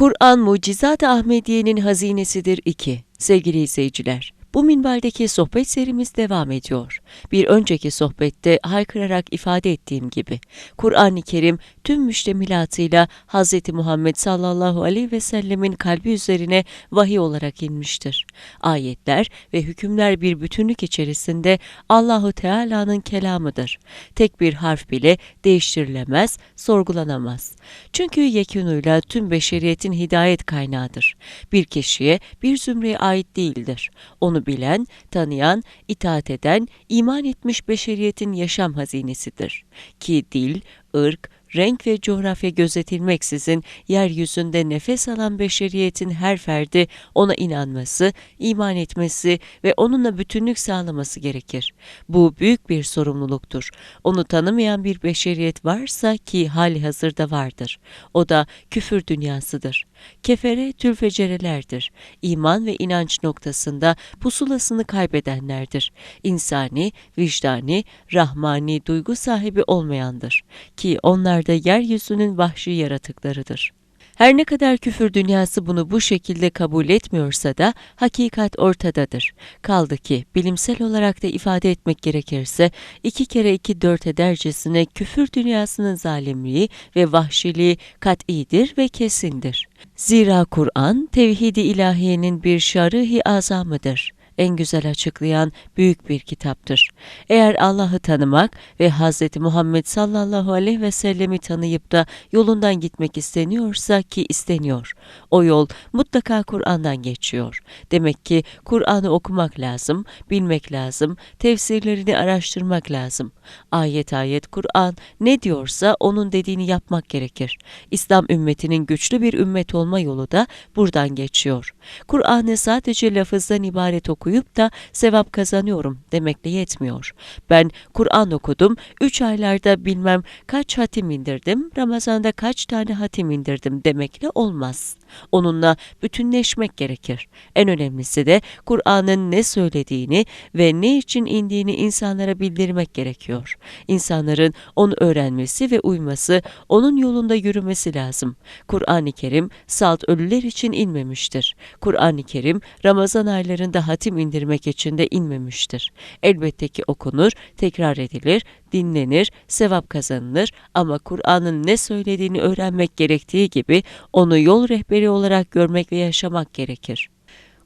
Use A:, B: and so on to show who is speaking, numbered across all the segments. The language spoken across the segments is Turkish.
A: Kur'an Mucizat-ı Ahmediye'nin hazinesidir 2. Sevgili izleyiciler, bu minvaldeki sohbet serimiz devam ediyor. Bir önceki sohbette haykırarak ifade ettiğim gibi, Kur'an-ı Kerim tüm müştemilatıyla Hz. Muhammed sallallahu aleyhi ve sellemin kalbi üzerine vahiy olarak inmiştir. Ayetler ve hükümler bir bütünlük içerisinde Allahu Teala'nın kelamıdır. Tek bir harf bile değiştirilemez, sorgulanamaz. Çünkü yekünüyle tüm beşeriyetin hidayet kaynağıdır. Bir kişiye, bir zümreye ait değildir. Onu bilen, tanıyan, itaat eden, iman etmiş beşeriyetin yaşam hazinesidir. Ki dil, ırk, renk ve coğrafya gözetilmeksizin yeryüzünde nefes alan beşeriyetin her ferdi ona inanması, iman etmesi ve onunla bütünlük sağlaması gerekir. Bu büyük bir sorumluluktur. Onu tanımayan bir beşeriyet varsa ki hali hazırda vardır. O da küfür dünyasıdır. Kefere tülfecerelerdir. İman ve inanç noktasında pusulasını kaybedenlerdir. İnsani, vicdani, rahmani duygu sahibi olmayandır. Ki onlar da yeryüzünün vahşi yaratıklarıdır. Her ne kadar küfür dünyası bunu bu şekilde kabul etmiyorsa da hakikat ortadadır. Kaldı ki bilimsel olarak da ifade etmek gerekirse iki kere iki dört edercesine küfür dünyasının zalimliği ve vahşiliği kat'idir ve kesindir. Zira Kur'an tevhidi ilahiyenin bir şarıhi azamıdır en güzel açıklayan büyük bir kitaptır. Eğer Allah'ı tanımak ve Hz. Muhammed sallallahu aleyhi ve sellemi tanıyıp da yolundan gitmek isteniyorsa ki isteniyor. O yol mutlaka Kur'an'dan geçiyor. Demek ki Kur'an'ı okumak lazım, bilmek lazım, tefsirlerini araştırmak lazım. Ayet ayet Kur'an ne diyorsa onun dediğini yapmak gerekir. İslam ümmetinin güçlü bir ümmet olma yolu da buradan geçiyor. Kur'an'ı sadece lafızdan ibaret okuyup okuyup da sevap kazanıyorum demekle yetmiyor. Ben Kur'an okudum, üç aylarda bilmem kaç hatim indirdim, Ramazan'da kaç tane hatim indirdim demekle olmaz. Onunla bütünleşmek gerekir. En önemlisi de Kur'an'ın ne söylediğini ve ne için indiğini insanlara bildirmek gerekiyor. İnsanların onu öğrenmesi ve uyması, onun yolunda yürümesi lazım. Kur'an-ı Kerim salt ölüler için inmemiştir. Kur'an-ı Kerim Ramazan aylarında hatim indirmek için de inmemiştir. Elbette ki okunur, tekrar edilir, dinlenir, sevap kazanılır ama Kur'an'ın ne söylediğini öğrenmek gerektiği gibi onu yol rehberi olarak görmek ve yaşamak gerekir.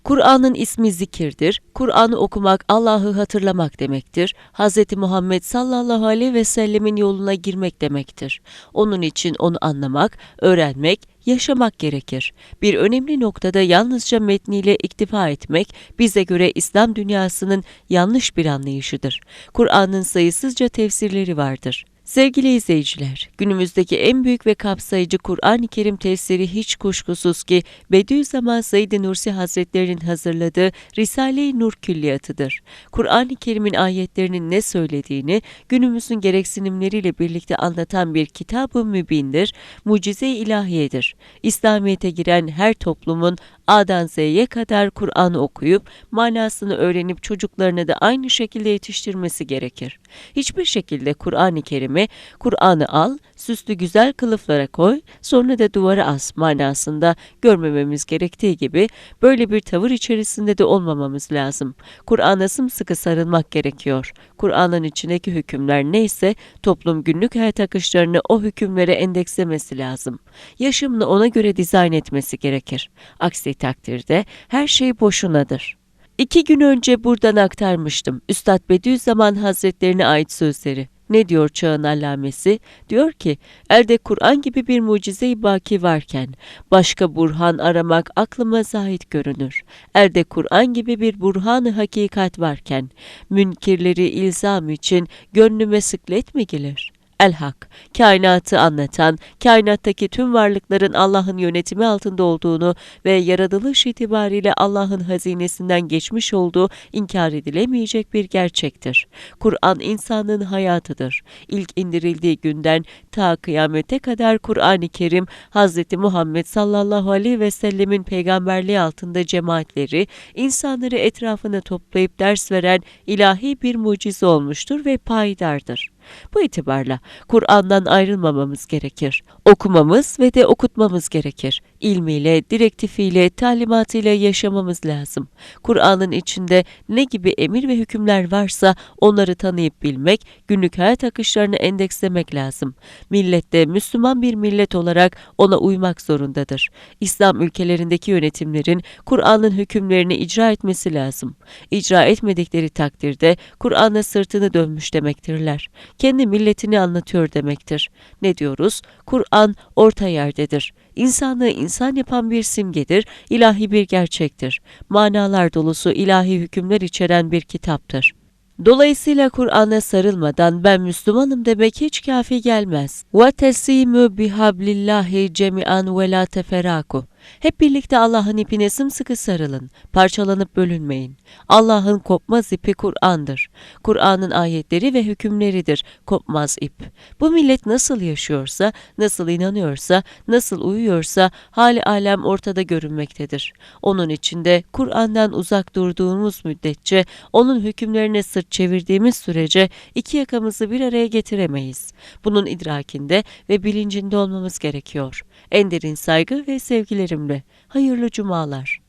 A: Kur'an'ın ismi zikirdir. Kur'an'ı okumak Allah'ı hatırlamak demektir. Hz. Muhammed sallallahu aleyhi ve sellemin yoluna girmek demektir. Onun için onu anlamak, öğrenmek, yaşamak gerekir. Bir önemli noktada yalnızca metniyle iktifa etmek bize göre İslam dünyasının yanlış bir anlayışıdır. Kur'an'ın sayısızca tefsirleri vardır. Sevgili izleyiciler, günümüzdeki en büyük ve kapsayıcı Kur'an-ı Kerim tefsiri hiç kuşkusuz ki Bediüzzaman Said Nursi Hazretlerinin hazırladığı Risale-i Nur külliyatıdır. Kur'an-ı Kerim'in ayetlerinin ne söylediğini günümüzün gereksinimleriyle birlikte anlatan bir kitab-ı mübindir, mucize-i ilahiyedir. İslamiyet'e giren her toplumun A'dan Z'ye kadar Kur'an'ı okuyup manasını öğrenip çocuklarını da aynı şekilde yetiştirmesi gerekir. Hiçbir şekilde Kur'an-ı Kerim'i Kur'an'ı al, süslü güzel kılıflara koy, sonra da duvara as manasında görmememiz gerektiği gibi böyle bir tavır içerisinde de olmamamız lazım. Kur'an'a sımsıkı sarılmak gerekiyor. Kur'an'ın içindeki hükümler neyse toplum günlük hayat akışlarını o hükümlere endekslemesi lazım. Yaşamını ona göre dizayn etmesi gerekir. Aksi takdirde her şey boşunadır. İki gün önce buradan aktarmıştım Üstad Bediüzzaman Hazretlerine ait sözleri. Ne diyor çağın allamesi? Diyor ki, elde Kur'an gibi bir mucize-i baki varken, başka burhan aramak aklıma zahit görünür. Elde Kur'an gibi bir burhanı hakikat varken, münkirleri ilzam için gönlüme sıklet mi gelir? El-Hak, kainatı anlatan, kainattaki tüm varlıkların Allah'ın yönetimi altında olduğunu ve yaratılış itibariyle Allah'ın hazinesinden geçmiş olduğu inkar edilemeyecek bir gerçektir. Kur'an insanın hayatıdır. İlk indirildiği günden ta kıyamete kadar Kur'an-ı Kerim Hz. Muhammed sallallahu aleyhi ve sellemin peygamberliği altında cemaatleri, insanları etrafına toplayıp ders veren ilahi bir mucize olmuştur ve paydardır. Bu itibarla Kur'an'dan ayrılmamamız gerekir. Okumamız ve de okutmamız gerekir. İlmiyle, direktifiyle, talimatıyla yaşamamız lazım. Kur'an'ın içinde ne gibi emir ve hükümler varsa onları tanıyıp bilmek, günlük hayat akışlarını endekslemek lazım. Millet de Müslüman bir millet olarak ona uymak zorundadır. İslam ülkelerindeki yönetimlerin Kur'an'ın hükümlerini icra etmesi lazım. İcra etmedikleri takdirde Kur'an'a sırtını dönmüş demektirler. Kendi milletini anlatıyor demektir. Ne diyoruz? Kur'an orta yerdedir. İnsanlığı insan yapan bir simgedir, ilahi bir gerçektir. Manalar dolusu ilahi hükümler içeren bir kitaptır. Dolayısıyla Kur'an'a sarılmadan ben Müslümanım demek hiç kafi gelmez. وَتَسِيمُ بِحَبْلِ cemian ve la teferaku. hep birlikte Allah'ın ipine sımsıkı sarılın, parçalanıp bölünmeyin. Allah'ın kopmaz ipi Kur'an'dır. Kur'an'ın ayetleri ve hükümleridir kopmaz ip. Bu millet nasıl yaşıyorsa, nasıl inanıyorsa, nasıl uyuyorsa hali alem ortada görünmektedir. Onun içinde Kur'an'dan uzak durduğumuz müddetçe, onun hükümlerine sırt çevirdiğimiz sürece iki yakamızı bir araya getiremeyiz. Bunun idrakinde ve bilincinde olmamız gerekiyor. En derin saygı ve sevgilerimle. Hayırlı cumalar.